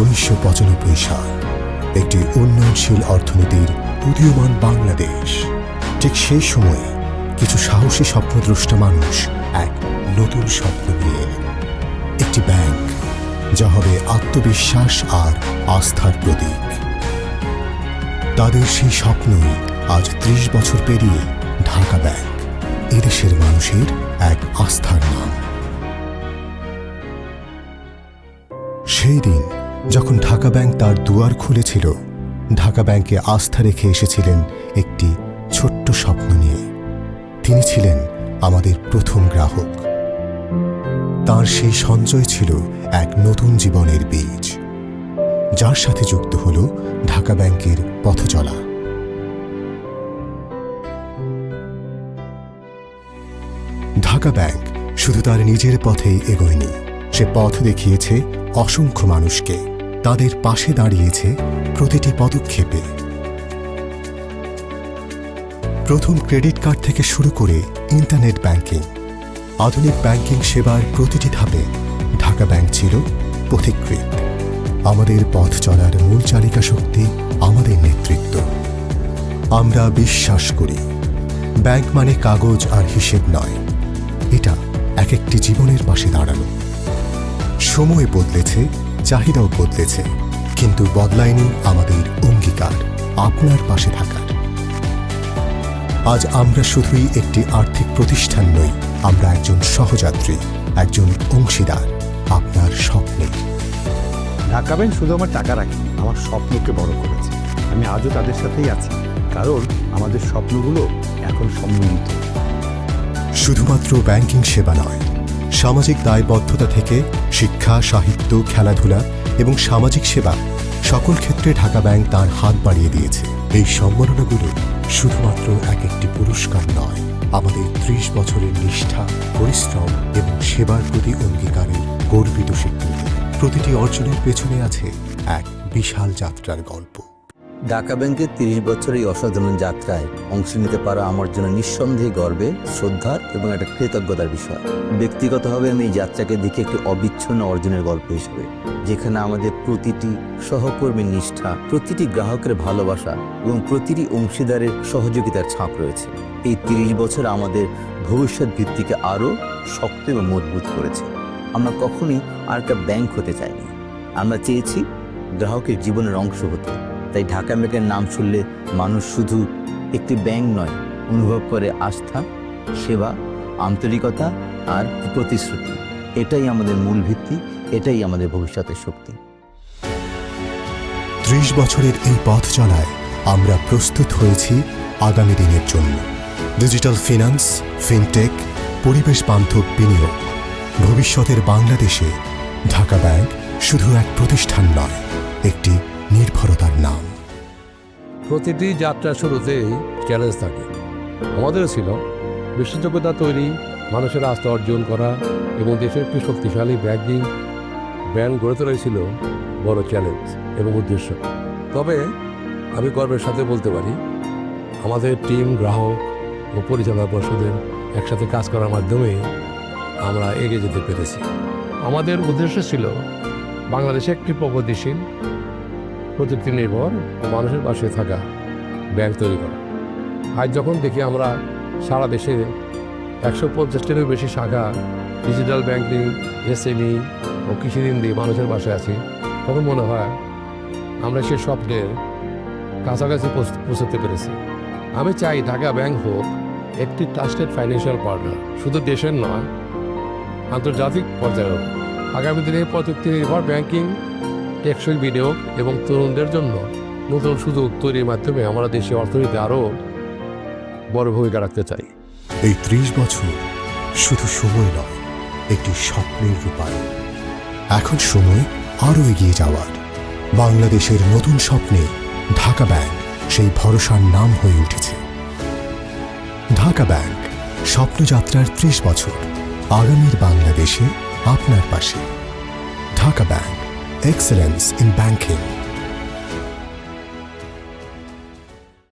উনিশশো পঁচানব্বই সাল, একটি উন্নয়নশীল অর্থনীতির উদীয়মান বাংলাদেশ। ঠিক সেই সময়ে কিছু সাহসী স্বপ্নদ্রষ্টা মানুষ এক নতুন স্বপ্ন নিয়ে একটি ব্যাংক, যা হবে আত্মবিশ্বাস আর আস্থার প্রতীক। তাদের সেই স্বপ্নই আজ ত্রিশ বছর পেরিয়ে ঢাকা ব্যাংক, এদেশের মানুষের এক আস্থার নাম। সেই দিন যখন ঢাকা ব্যাংক তার দুয়ার খুলেছিল, ঢাকা ব্যাংকে আস্থা রেখে এসেছিলেন একটি ছোট্ট স্বপ্ন নিয়ে। তিনি ছিলেন আমাদের প্রথম গ্রাহক। তার সেই সঞ্চয় ছিল এক নতুন জীবনের বীজ, যার সাথে যুক্ত হল ঢাকা ব্যাংকের পথ চলা ঢাকা ব্যাংক শুধু তার নিজের পথেই এগোয়নি, সে পথ দেখিয়েছে অসংখ্য মানুষকে। তাদের পাশে দাঁড়িয়েছে প্রতিটি পদক্ষেপে। প্রথম ক্রেডিট কার্ড থেকে শুরু করে ইন্টারনেট ব্যাংকিং। আধুনিক ব্যাংকিং সেবার প্রতিটি ধাপে ঢাকা ব্যাংক ছিল পথিকৃত আমাদের পথ চলার মূল চালিকা শক্তি আমাদের নেতৃত্ব। আমরা বিশ্বাস করি, ব্যাংক মানে কাগজ আর হিসেব নয়। এটা এক একটি জীবনের পাশে দাঁড়ানো। সময় বদলেছে চাহিদাও বদলেছে কিন্তু বদলায়নি আমাদের অঙ্গীকার আপনার পাশে থাকার। আজ আমরা শুধুই একটি আর্থিক প্রতিষ্ঠান নই আমরা একজন সহযাত্রী একজন অংশীদার আপনার স্বপ্নে। ঢাকা ব্যাংক শুধু আমার টাকা রাখি আমার স্বপ্নকে বড় করেছে। আমি আজও তাদের সাথেই আছি কারণ আমাদের স্বপ্নগুলো এখন সম্মিলিত। শুধুমাত্র ব্যাংকিং সেবা নয় সামাজিক দায়বদ্ধতা থেকে শিক্ষা, সাহিত্য, খেলাধুলা এবং সামাজিক সেবা সকল ক্ষেত্রে ঢাকা ব্যাংক তার হাত বাড়িয়ে দিয়েছে। এই সম্মাননাগুলো শুধুমাত্র এক একটি পুরস্কার নয়, আমাদের ত্রিশ বছরের নিষ্ঠা, পরিশ্রম এবং সেবার প্রতি অঙ্গীকারের গর্বিত স্বীকৃতি। প্রতিটি অর্জনের পেছনে আছে এক বিশাল যাত্রার গল্প। ঢাকা ব্যাংকের তিরিশ বছর এই অসাধারণ যাত্রায় অংশ নিতে পারা আমার জন্য নিঃসন্দেহে গর্বে, শ্রদ্ধার এবং একটা কৃতজ্ঞতার বিষয়। ব্যক্তিগতভাবে আমি এই যাত্রাকে দেখি একটি অবিচ্ছিন্ন অর্জনের গল্প হিসেবে, যেখানে আমাদের প্রতিটি সহকর্মীর নিষ্ঠা, প্রতিটি গ্রাহকের ভালোবাসা এবং প্রতিটি অংশীদারের সহযোগিতার ছাপ রয়েছে। এই তিরিশ বছর আমাদের ভবিষ্যৎ ভিত্তিকে আরও শক্ত এবং মজবুত করেছে। আমরা কখনই আর একটা ব্যাংক হতে চাইনি। আমরা চেয়েছি গ্রাহকের জীবনের অংশ হতে। তাই ঢাকা ব্যাংকের নাম শুনলে মানুষ শুধু একটি ব্যাংক নয়, অনুভব করে আস্থা, সেবা, আন্তরিকতা আর প্রতিশ্রুতি। এটাই আমাদের মূল ভিত্তি, এটাই আমাদের ভবিষ্যতের শক্তি। ত্রিশ বছরের এই পথ চলায় আমরা প্রস্তুত হয়েছি আগামী দিনের জন্য। ডিজিটাল ফিনান্স, ফিনটেক, পরিবেশ বান্ধব বিনিয়োগ, ভবিষ্যতের বাংলাদেশে ঢাকা ব্যাংক শুধু এক প্রতিষ্ঠান নয়, একটি নির্ভরতার নাম। প্রতিটি যাত্রা শুরুতেই চ্যালেঞ্জ থাকে। আমাদেরও ছিল বিশ্বযোগ্যতা তৈরি মানুষের আস্থা অর্জন করা এবং দেশের একটি শক্তিশালী ব্যাংকিং ব্যাংক গড়ে তোলাই ছিল বড় চ্যালেঞ্জ এবং উদ্দেশ্য। তবে আমি গর্বের সাথে বলতে পারি আমাদের টিম গ্রাহক ও পরিচালনা পর্ষদের একসাথে কাজ করার মাধ্যমে আমরা এগিয়ে যেতে পেরেছি। আমাদের উদ্দেশ্য ছিল বাংলাদেশে একটি প্রগতিশীল প্রযুক্তি নির্ভর ও মানুষের পাশে থাকা ব্যাংক তৈরি করা। আজ যখন দেখি আমরা সারা দেশে একশো পঞ্চাশটিরও বেশি শাখা ডিজিটাল ব্যাংকিং, এসএমই ও কৃষি ঋণ দিয়ে মানুষের পাশে আছি, তখন মনে হয় আমরা সে স্বপ্নের কাছাকাছি পৌঁছ- পৌঁছতে পেরেছি। আমি চাই ঢাকা ব্যাংক হোক একটি ট্রাস্টেড ফাইন্যান্সিয়াল পার্টনার। শুধু দেশের নয়, আন্তর্জাতিক পর্যায়েও। আগামী দিনে প্রযুক্তি নির্ভর ব্যাংকিং টেকসই বিনিয়োগ এবং তরুণদের জন্য নতুন সুযোগ তৈরির মাধ্যমে আমরা দেশের অর্থনীতি আরও বড় ভূমিকা রাখতে চাই। এই ত্রিশ বছর শুধু সময় নয়, একটি স্বপ্নের রূপায়ণ। এখন সময় আরও এগিয়ে যাওয়ার। বাংলাদেশের নতুন স্বপ্নে ঢাকা ব্যাংক সেই ভরসার নাম হয়ে উঠেছে। ঢাকা ব্যাংক স্বপ্নযাত্রার ত্রিশ বছর। আগামীর বাংলাদেশে আপনার পাশে। Dhaka bank. excellence in banking.